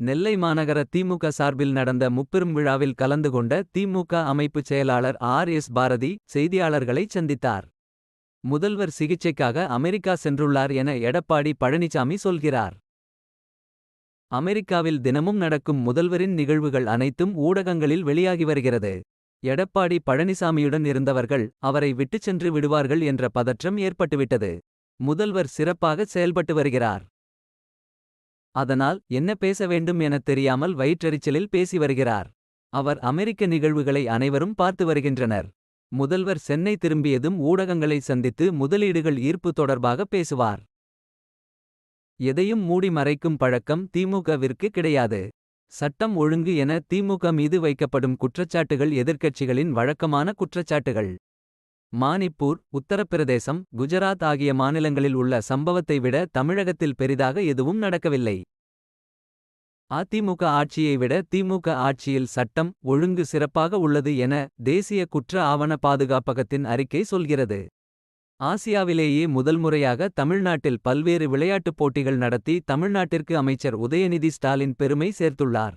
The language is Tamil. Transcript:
நெல்லை மாநகர திமுக சார்பில் நடந்த முப்பெரும் விழாவில் கலந்து கொண்ட திமுக அமைப்புச் செயலாளர் ஆர் எஸ் பாரதி செய்தியாளர்களைச் சந்தித்தார். முதல்வர் சிகிச்சைக்காக அமெரிக்கா சென்றுள்ளார் என எடப்பாடி பழனிசாமி சொல்கிறார். அமெரிக்காவில் தினமும் நடக்கும் முதல்வரின் நிகழ்வுகள் அனைத்தும் ஊடகங்களில் வெளியாகி வருகிறது. எடப்பாடி பழனிசாமியுடன் இருந்தவர்கள் அவரை விட்டுச் சென்று விடுவார்கள் என்ற பதற்றம் ஏற்பட்டுவிட்டது. முதல்வர் சிறப்பாக செயல்பட்டு வருகிறார். அதனால் என்ன பேச வேண்டும் எனத் தெரியாமல் வயிற்றெரிச்சலில் பேசி வருகிறார். அவர் அமெரிக்க நிகழ்வுகளை அனைவரும் பார்த்து வருகின்றனர். முதல்வர் சென்னை திரும்பியதும் ஊடகங்களை சந்தித்து முதலீடுகள் ஈர்ப்பு தொடர்பாக பேசுவார். எதையும் மூடி மறைக்கும் பழக்கம் திமுகவிற்கு கிடையாது. சட்டம் ஒழுங்கு என திமுக மீது வைக்கப்படும் குற்றச்சாட்டுகள் எதிர்க்கட்சிகளின் வழக்கமான குற்றச்சாட்டுகள். மானிப்பூர் உத்தரப்பிரதேசம் குஜராத் ஆகிய மாநிலங்களில் உள்ள சம்பவத்தை விட தமிழகத்தில் பெரிதாக எதுவும் நடக்கவில்லை. அதிமுக ஆட்சியை விட திமுக ஆட்சியில் சட்டம் ஒழுங்கு சிறப்பாக உள்ளது என தேசிய குற்ற ஆவண பாதுகாப்பகத்தின் அறிக்கை சொல்கிறது. ஆசியாவிலேயே முதல் முறையாக தமிழ்நாட்டில் பல்வேறு விளையாட்டுப் போட்டிகள் நடத்தி தமிழ்நாட்டிற்கு அமைச்சர் உதயநிதி ஸ்டாலின் பெருமை சேர்த்துள்ளார்.